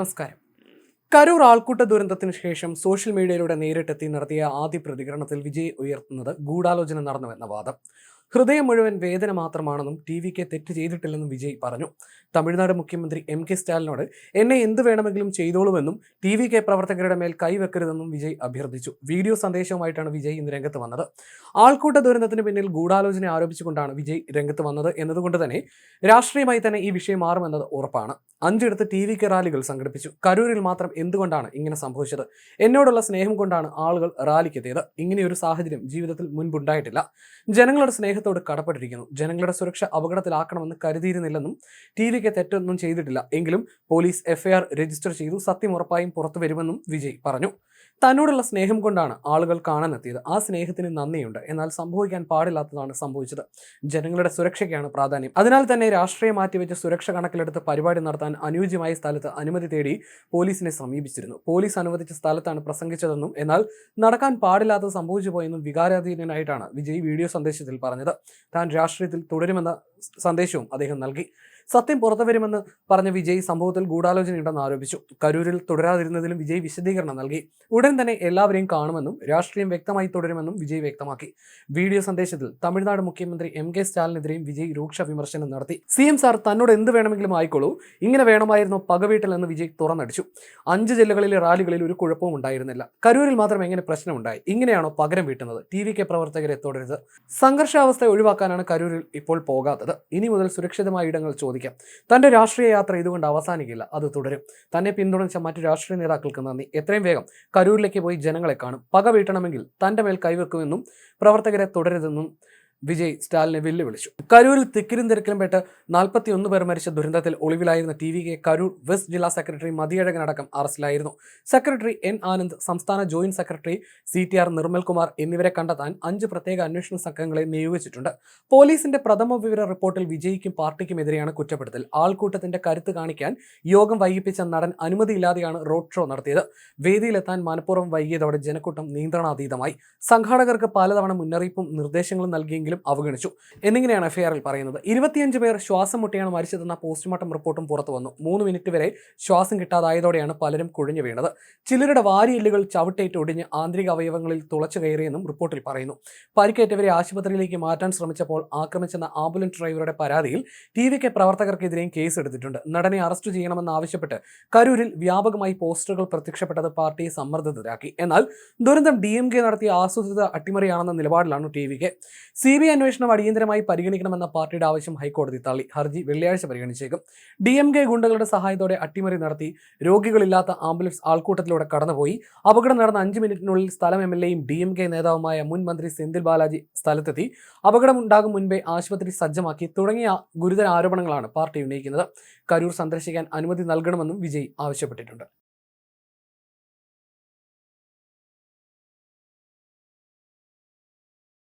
നമസ്കാരം. കരൂർ ആൾക്കൂട്ട ദുരന്തത്തിന് ശേഷം സോഷ്യൽ മീഡിയയിലൂടെ നേരിട്ടെത്തി നടത്തിയ ആദ്യ പ്രതികരണത്തിൽ വിജയ് ഉയർത്തുന്നത് ഗൂഢാലോചന നടന്നുവെന്ന വാദം. ഹൃദയം മുഴുവൻ വേദന മാത്രമാണെന്നും ടി വിക്ക് തെറ്റ് ചെയ്തിട്ടില്ലെന്നും വിജയ് പറഞ്ഞു. തമിഴ്നാട് മുഖ്യമന്ത്രി എം കെ സ്റ്റാലിനോട് എന്നെ എന്ത് വേണമെങ്കിലും ചെയ്തോളുമെന്നും ടി വി കെ പ്രവർത്തകരുടെ മേൽ കൈവെക്കരുതെന്നും വിജയ് അഭ്യർത്ഥിച്ചു. വീഡിയോ സന്ദേശവുമായിട്ടാണ് വിജയ് ഇന്ന് രംഗത്ത് വന്നത്. ആൾക്കൂട്ട ദുരന്തത്തിന് പിന്നിൽ ഗൂഢാലോചന ആരോപിച്ചുകൊണ്ടാണ് വിജയ് രംഗത്ത് വന്നത് എന്നതുകൊണ്ട് തന്നെ രാഷ്ട്രീയമായി തന്നെ ഈ വിഷയം മാറുമെന്നത് ഉറപ്പാണ്. അഞ്ചിടത്ത് ടി വി കെ റാലികൾ സംഘടിപ്പിച്ചു. കരൂരിൽ മാത്രം എന്തുകൊണ്ടാണ് ഇങ്ങനെ സംഭവിച്ചത്? എന്നോടുള്ള സ്നേഹം കൊണ്ടാണ് ആളുകൾ റാലിക്കെത്തിയത്. ഇങ്ങനെയൊരു സാഹചര്യം ജീവിതത്തിൽ മുൻപുണ്ടായിട്ടില്ല. ജനങ്ങളുടെ സ്നേഹത്തോട് കടപ്പെട്ടിരിക്കുന്നു. ജനങ്ങളുടെ സുരക്ഷ അപകടത്തിലാക്കണമെന്ന് കരുതിയിരുന്നില്ലെന്നും ടി വിക്ക് തെറ്റൊന്നും ചെയ്തിട്ടില്ല. എങ്കിലും പോലീസ് എഫ്ഐആർ രജിസ്റ്റർ ചെയ്തു. സത്യം ഉറപ്പായും പുറത്തു വരുമെന്നും വിജയ് പറഞ്ഞു. തന്നോടുള്ള സ്നേഹം കൊണ്ടാണ് ആളുകൾ കാണാനെത്തിയത്. ആ സ്നേഹത്തിന് നന്ദിയുണ്ട്. എന്നാൽ സംഭവിക്കാൻ പാടില്ലാത്തതാണ് സംഭവിച്ചത്. ജനങ്ങളുടെ സുരക്ഷയ്ക്കാണ് പ്രാധാന്യം. അതിനാൽ തന്നെ രാഷ്ട്രീയം മാറ്റിവെച്ച് സുരക്ഷ കണക്കിലെടുത്ത് പരിപാടി നടത്താൻ അനുയോജ്യമായ സ്ഥലത്ത് അനുമതി തേടി പോലീസിനെ സമീപിച്ചിരുന്നു. പോലീസ് അനുവദിച്ച സ്ഥലത്താണ് പ്രസംഗിച്ചതെന്നും എന്നാൽ നടക്കാൻ പാടില്ലാത്തത് സംഭവിച്ചു പോയെന്നും വികാരാധീനനായിട്ടാണ് വിജയ് വീഡിയോ സന്ദേശത്തിൽ പറഞ്ഞത്. താൻ രാഷ്ട്രീയത്തിൽ തുടരുമെന്ന സന്ദേശവും അദ്ദേഹം നൽകി. സത്യം പുറത്തു വരുമെന്ന് പറഞ്ഞ വിജയ് സംഭവത്തിൽ ഗൂഢാലോചനയുണ്ടെന്ന് ആരോപിച്ചു. കരൂരിൽ തുടരാതിരുന്നതിലും വിജയ് വിശദീകരണം നൽകി. ഉടൻ തന്നെ എല്ലാവരെയും കാണുമെന്നും രാഷ്ട്രീയം വ്യക്തമായി തുടരുമെന്നും വിജയ് വ്യക്തമാക്കി. വീഡിയോ സന്ദേശത്തിൽ തമിഴ്നാട് മുഖ്യമന്ത്രി എം കെ സ്റ്റാലിനെതിരെയും വിജയ് രൂക്ഷ വിമർശനം നടത്തി. സി എം സാർ തന്നോട് എന്ത് വേണമെങ്കിലും ആയിക്കോളൂ. ഇങ്ങനെ വേണമായിരുന്നു പകവീട്ടിൽ എന്ന് വിജയ് തുറന്നടിച്ചു. അഞ്ച് ജില്ലകളിലെ റാലികളിൽ ഒരു കുഴപ്പവും ഉണ്ടായിരുന്നില്ല. കരൂരിൽ മാത്രം എങ്ങനെ പ്രശ്നമുണ്ടായി? ഇങ്ങനെയാണോ പകരം വീട്ടുന്നത്? ടി വി കെ പ്രവർത്തകരെ തുടരുത്. സംഘർഷാവസ്ഥ ഒഴിവാക്കാനാണ് കരൂരിൽ ഇപ്പോൾ പോകാത്തത്. ഇനി മുതൽ സുരക്ഷിതമായ ഇടങ്ങൾ ചോദിക്കാം. തന്റെ രാഷ്ട്രീയ യാത്ര ഇതുകൊണ്ട് അവസാനിക്കില്ല. അത് തുടരും. തന്നെ പിന്തുണച്ച മറ്റു രാഷ്ട്രീയ നേതാക്കൾക്ക് നന്ദി. എത്രയും വേഗം കരൂരിലേക്ക് പോയി ജനങ്ങളെ കാണും. പക വീട്ടണമെങ്കിൽ തന്റെ മേൽ കൈവെക്കുമെന്നും പ്രവർത്തകരെ തുടരുതെന്നും വിജയ് സ്റ്റാലിനെ വെല്ലുവിളിച്ചു. കരൂരിൽ തിക്കിലും തിരക്കിലും പെട്ട് നാൽപ്പത്തി ഒന്ന് പേർ മരിച്ച ദുരന്തത്തിൽ ഒളിവിലായിരുന്ന T V K Karur west ജില്ലാ സെക്രട്ടറി മതിയഴകനടക്കം അറസ്റ്റിലായിരുന്നു. സെക്രട്ടറി എൻ ആനന്ദ് സംസ്ഥാന joint secretary C T R Nirmalkumar എന്നിവരെ കണ്ടെത്താൻ അഞ്ച് പ്രത്യേക അന്വേഷണ സംഘങ്ങളെ നിയോഗിച്ചിട്ടുണ്ട്. പോലീസിന്റെ പ്രഥമ വിവര റിപ്പോർട്ടിൽ വിജയിക്കും പാർട്ടിക്കുമെതിരെയാണ് കുറ്റപ്പെടുത്തൽ. ആൾക്കൂട്ടത്തിന്റെ കരുത്ത് കാണിക്കാൻ യോഗം വൈകിപ്പിച്ച നടൻ അനുമതിയില്ലാതെയാണ് റോഡ് ഷോ നടത്തിയത്. വേദിയിലെത്താൻ മനഃപൂർവം വൈകിയതോടെ ജനക്കൂട്ടം നിയന്ത്രണാതീതമായി. സംഘാടകർക്ക് പലതവണ മുന്നറിയിപ്പും നിർദ്ദേശങ്ങളും നൽകിയെങ്കിലും അവഗണിച്ചു. എന്നിങ്ങനെയാണ് എഫ്ഐആറിൽ പറയുന്നത്. ഇരുപത്തിയഞ്ച് പേർ ശ്വാസം മുട്ടിയാണ് മരിച്ചതെന്ന പോസ്റ്റ്മോർട്ടം റിപ്പോർട്ടും പുറത്തു വന്നു. മൂന്ന് മിനിറ്റ് വരെ ശ്വാസം കിട്ടാതായതോടെയാണ് പലരും കുഴഞ്ഞു വീണത്. ചിലരുടെ വാരിയെല്ലുകൾ ചവിട്ടേറ്റ് ഒടിഞ്ഞ് ആന്തരിക അവയവങ്ങളിൽ തുളച്ചു കയറിയെന്നും റിപ്പോർട്ടിൽ പറയുന്നു. പരിക്കേറ്റവരെ ആശുപത്രിയിലേക്ക് മാറ്റാൻ ശ്രമിച്ചപ്പോൾ ആക്രമിച്ചെന്ന ആംബുലൻസ് ഡ്രൈവറുടെ പരാതിയിൽ ടി വി കെ പ്രവർത്തകർക്കെതിരെയും കേസ് എടുത്തിട്ടുണ്ട് നടനെ അറസ്റ്റ് ചെയ്യണമെന്ന് ആവശ്യപ്പെട്ട് കരൂരിൽ വ്യാപകമായി പോസ്റ്ററുകൾ പ്രത്യക്ഷപ്പെട്ടത് പാർട്ടിയെ സമ്മർദ്ദത്തിലാക്കി. എന്നാൽ ദുരന്തം ഡി എം കെ നടത്തിയ ആസൂത്രിത അട്ടിമറിയാണെന്ന നിലപാടിലാണ് T V K C B അന്വേഷണം അടിയന്തരമായി പരിഗണിക്കണമെന്ന പാർട്ടിയുടെ ആവശ്യം ഹൈക്കോടതി തള്ളി. ഹർജി വെള്ളിയാഴ്ച പരിഗണിച്ചേക്കും. ഡി എം കെ ഗുണ്ടകളുടെ സഹായത്തോടെ അട്ടിമറി നടത്തി രോഗികളില്ലാത്ത ആംബുലൻസ് ആൾക്കൂട്ടത്തിലൂടെ കടന്നുപോയി. അപകടം നടന്ന അഞ്ച് മിനിറ്റിനുള്ളിൽ സ്ഥലം എം എൽ എയും ഡി എം കെ നേതാവുമായ മുൻ മന്ത്രി സെന്തിൽ ബാലാജി സ്ഥലത്തെത്തി. അപകടം ഉണ്ടാകും മുൻപേ ആശുപത്രി സജ്ജമാക്കി തുടങ്ങിയ ഗുരുതര ആരോപണങ്ങളാണ് പാർട്ടി ഉന്നയിക്കുന്നത്. കരൂർ സന്ദർശിക്കാൻ അനുമതി നൽകണമെന്നും വിജയ് ആവശ്യപ്പെട്ടിട്ടുണ്ട്.